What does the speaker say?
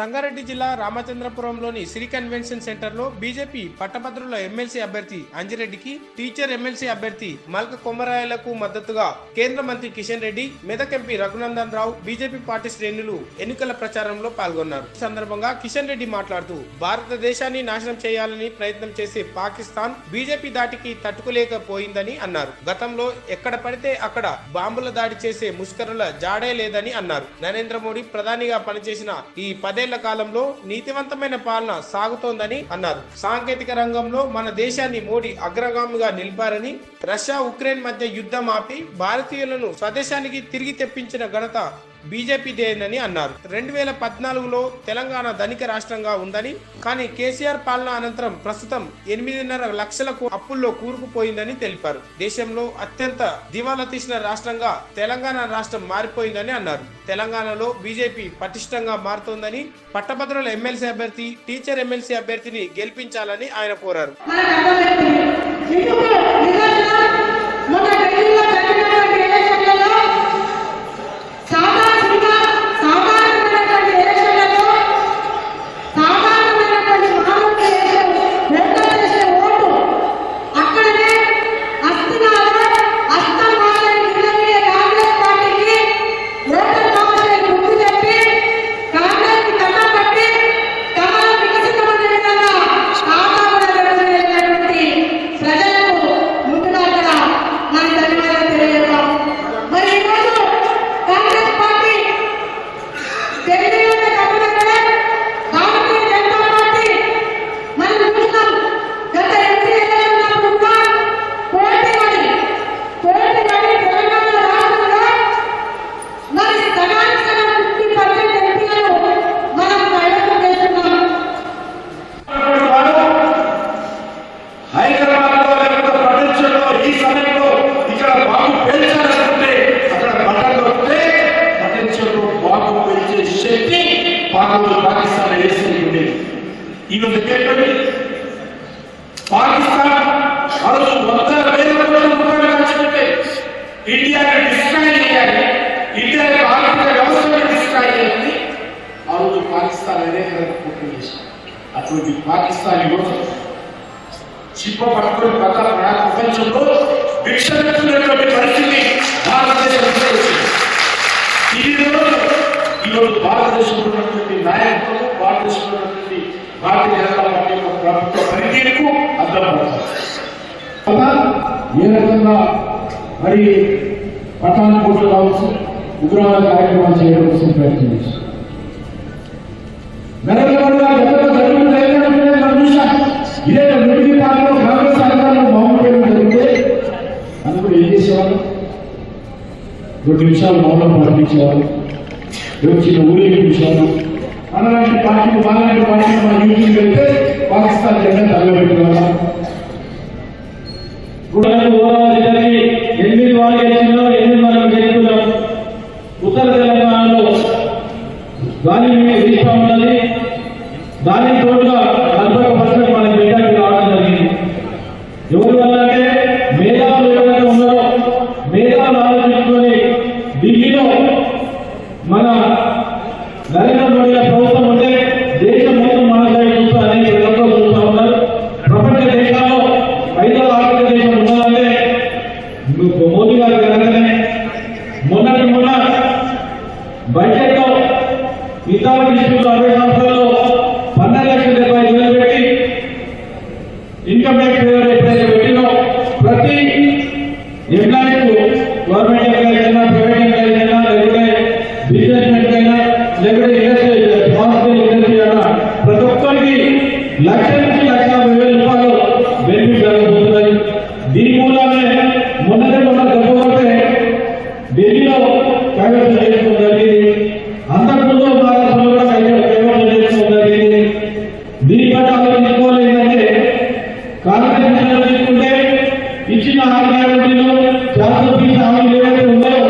సంగారెడ్డి జిల్లా రామచంద్రపురంలోని సిరి కన్వెన్షన్ సెంటర్లో బీజేపీ పట్టభద్రుల ఎమ్మెల్సీ అభ్యర్థి అంజిరెడ్డికి టీచర్ ఎమ్మెల్సీ అభ్యర్థి మల్క కొమరాయలకు మద్దతుగా కేంద్ర మంత్రి Kishan Reddy Medak MP Raghunandan Rao BJP party శ్రేణులు ఎన్నికల ప్రచారంలో పాల్గొన్నారు. ఈ సందర్భంగా కిషన్ రెడ్డి మాట్లాడుతూ భారతదేశాన్ని నాశనం చేయాలని ప్రయత్నం చేసే పాకిస్తాన్ బీజేపీ దాటికి తట్టుకోలేకపోయిందని అన్నారు. గతంలో ఎక్కడ పడితే అక్కడ బాంబుల దాడి చేసే ముష్కరుల జాడే లేదని అన్నారు. నరేంద్ర మోడీ ప్రధానిగా పనిచేసిన ఈ పదేళ్ళ కాలంలో నీతివంతమైన పాలన సాగుతోందని అన్నారు. సాంకేతిక రంగంలో మన దేశాన్ని మోడీ అగ్రగామిగా నిలిపారని రష్యా ఉక్రెయిన్ మధ్య యుద్ధం ఆపి భారతీయులను స్వదేశానికి తిరిగి తెప్పించిన ఘనత బీజేపీదేనని అన్నారు. రెండు వేల పద్నాలుగులో తెలంగాణ ధనిక రాష్ట్రంగా ఉందని కానీ కేసీఆర్ పాలన అనంతరం ప్రస్తుతం ఎనిమిదిన్నర లక్షలకు అప్పుల్లో కూరుకుపోయిందని తెలిపారు. దేశంలో అత్యంత దివాలా తీసిన రాష్ట్రంగా తెలంగాణ రాష్ట్రం మారిపోయిందని అన్నారు. తెలంగాణలో బీజేపీ పటిష్టంగా మారుతోందని పట్టభద్రుల ఎమ్మెల్సీ అభ్యర్థి టీచర్ ఎమ్మెల్సీ అభ్యర్థిని గెలిపించాలని ఆయన కోరారు. ఈ రోజు ఏంటంటే? పాకిస్తాన్ ఆ రోజు వందల వేల కోట్ల రూపాయలు ఖర్చు పెట్టే ఇండియాని డిస్ట్రాయ్ చేయాలి. ఇండియా ఆర్థిక వ్యవస్థను డిస్ట్రాయ్ చేయాలి ఆ రోజు పాకిస్తాన్ అనేక కుట్ర చేసింది. అటువంటి పాకిస్తాన్ ఈరోజు చిప్ప పట్టుకుని ప్రకార ప్రపంచంలో విక్షమిస్తున్నటువంటి పరిస్థితి భారతదేశంలో ఈ రోజు ఈరోజు భారతదేశంలో ఉన్నటువంటి నాయకత్వం భారతదేశంలో ఉన్నటువంటి భారతీయ జనతా పార్టీ యొక్క ప్రభుత్వ పనితీరుకు ఏ రకంగా మరి పట్టణానికి కావచ్చు ఉగ్రవాద కార్యక్రమాలు చేయడం కోసం ప్రయత్నం చేశారు నరేంద్ర గతంలో జరిగిన మనం చూసాం. ఇదే మిడిల్ పార్టీలో కాంగ్రెస్ మౌనం జరిగితే అందుకు ఏం చేసేవాళ్ళు? రెండు నిమిషాలు మౌనం పాటించేవాళ్ళు. చిన్న అలాంటి పార్టీలు మాలాంటి పార్టీలు మన యూపీకి వెళ్తే పాకిస్తాన్ జెండా తగలబెట్టేవాళ్ళం ఎనిమిది వాళ్ళు గెలిచినా ఎనిమిది మనం ఉత్తర తెలంగాణలో దాని మీద దీపం ఉన్నది. దాని మిగతా డిస్ట్రిక్ట్ అరవై సంవత్సరాల్లో పన్నెండు లక్షల డెబ్బై ఐదు వేలు పెట్టి ఇన్కమ్ ట్యాక్స్ ఎప్పుడైతే పెట్టినో ప్రతి ఎంప్లాయీకు గవర్నమెంట్ ఎంప్లాయీ అయినా ప్రైవేట్ ఎంప్లాయీ అయినా లేకుంటే బిజినెస్ మెన్ అయినా లేకుంటే ఇండస్ట్రీ హాస్పిటల్ ఇండస్ట్రీ అయినా ప్రతి ఒక్కరికి లక్ష నుంచి లక్ష యాభై వేల రూపాయలు బెనిఫిట్ జరగబోతున్నాయి దీని మూలమే మొన్నటి మొన్న తప్పకపోతే ఢిల్లీలో కాంగ్రెస్ చేసుకుంటారు ఇచ్చిన ఆరు గ్యారంటీలు శాసన పీఠ ఆరు గ్యారంటీ ఉన్నాయో